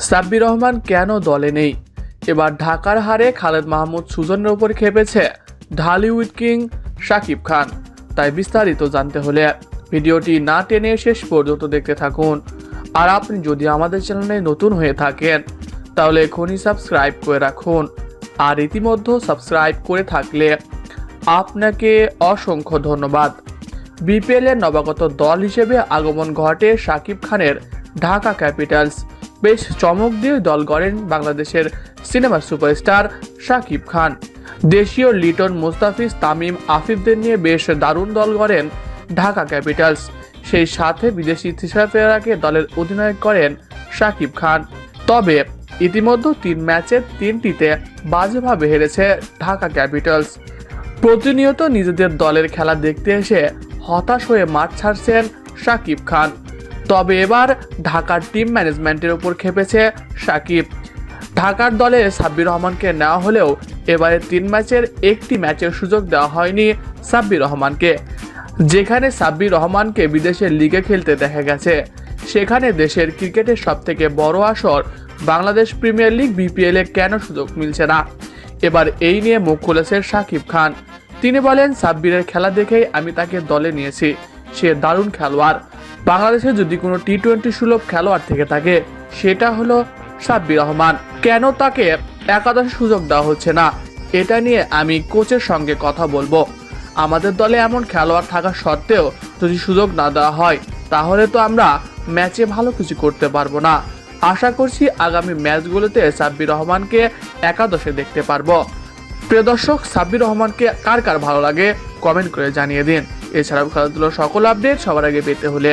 সাব্বির রহমান কেন দলে নেই? এবার ঢাকার হারে খালেদ মাহমুদ সুজনের ওপর খেপেছে ঢালিউড কিং শাকিব খান। তাই বিস্তারিত জানতে হলে ভিডিওটি না টেনে শেষ পর্যন্ত দেখতে থাকুন। আর আপনি যদি আমাদের চ্যানেলে নতুন হয়ে থাকেন, তাহলে এখনই সাবস্ক্রাইব করে রাখুন। আর ইতিমধ্যে সাবস্ক্রাইব করে থাকলে আপনাকে অসংখ্য ধন্যবাদ। বিপিএলের নবাগত দল হিসেবে আগমন ঘটে শাকিব খানের ঢাকা ক্যাপিটালস। বেশ চমক দিয়ে দল গড়েন বাংলাদেশের সিনেমার সুপারস্টার শাকিব খান। দেশীয় লিটন মুস্তাফিজ, তামিম আফিফদের নিয়ে বেশ দারুণ দল গড়েন ঢাকা ক্যাপিটালস। সেই সাথে বিদেশি ফেরাকে দলের অধিনায়ক করেন শাকিব খান। তবে ইতিমধ্যে তিন ম্যাচের তিনটিতে বাজেভাবে হেরেছে ঢাকা ক্যাপিটালস। প্রতিনিয়ত নিজেদের দলের খেলা দেখতে এসে হতাশ হয়ে মাঠ ছাড়ছেন শাকিব খান। তবে এবার ঢাকার টিম ম্যানেজমেন্টের উপর খেপেছে সাকিব। ঢাকার দলে সাব্বির রহমানকে নেওয়া হলেও এবারে তিন ম্যাচের একটি ম্যাচের সুযোগ দেওয়া হয়নি সাব্বির রহমানকে। যেখানে সাব্বির রহমানকে বিদেশের লিগে খেলতে দেখা গেছে, সেখানে দেশের ক্রিকেটের সবথেকে বড় আসর বাংলাদেশ প্রিমিয়ার লিগ বিপিএলে কেন সুযোগ মিলছে না? এবার এই নিয়ে মুখ খুলেছে সাকিব খান। তিনি বলেন, সাব্বিরের খেলা দেখেই আমি তাকে দলে নিয়েছি। সে দারুণ খেলোয়াড়। বাংলাদেশে যদি কোনো টি টোয়েন্টি সুলভ খেলোয়াড় থেকে থাকে, সেটা হলো সাব্বির রহমান। কেন তাকে একাদশ সুযোগ দেওয়া হচ্ছে না? এটা নিয়ে আমি কোচের সঙ্গে কথা বলব। আমাদের দলে এমন খেলোয়াড় থাকা সত্ত্বেও যদি সুযোগ না দেওয়া হয়, তাহলে তো আমরা ম্যাচে ভালো কিছু করতে পারব না। আশা করছি আগামী ম্যাচগুলোতে সাব্বির রহমানকে একাদশে দেখতে পারব। প্রিয় দর্শক, সাব্বির রহমানকে কার কার ভালো লাগে, কমেন্ট করে জানিয়ে দিন। এছাড়াও খেলাধুলোর সকল আপডেট সবার আগে পেতে হলে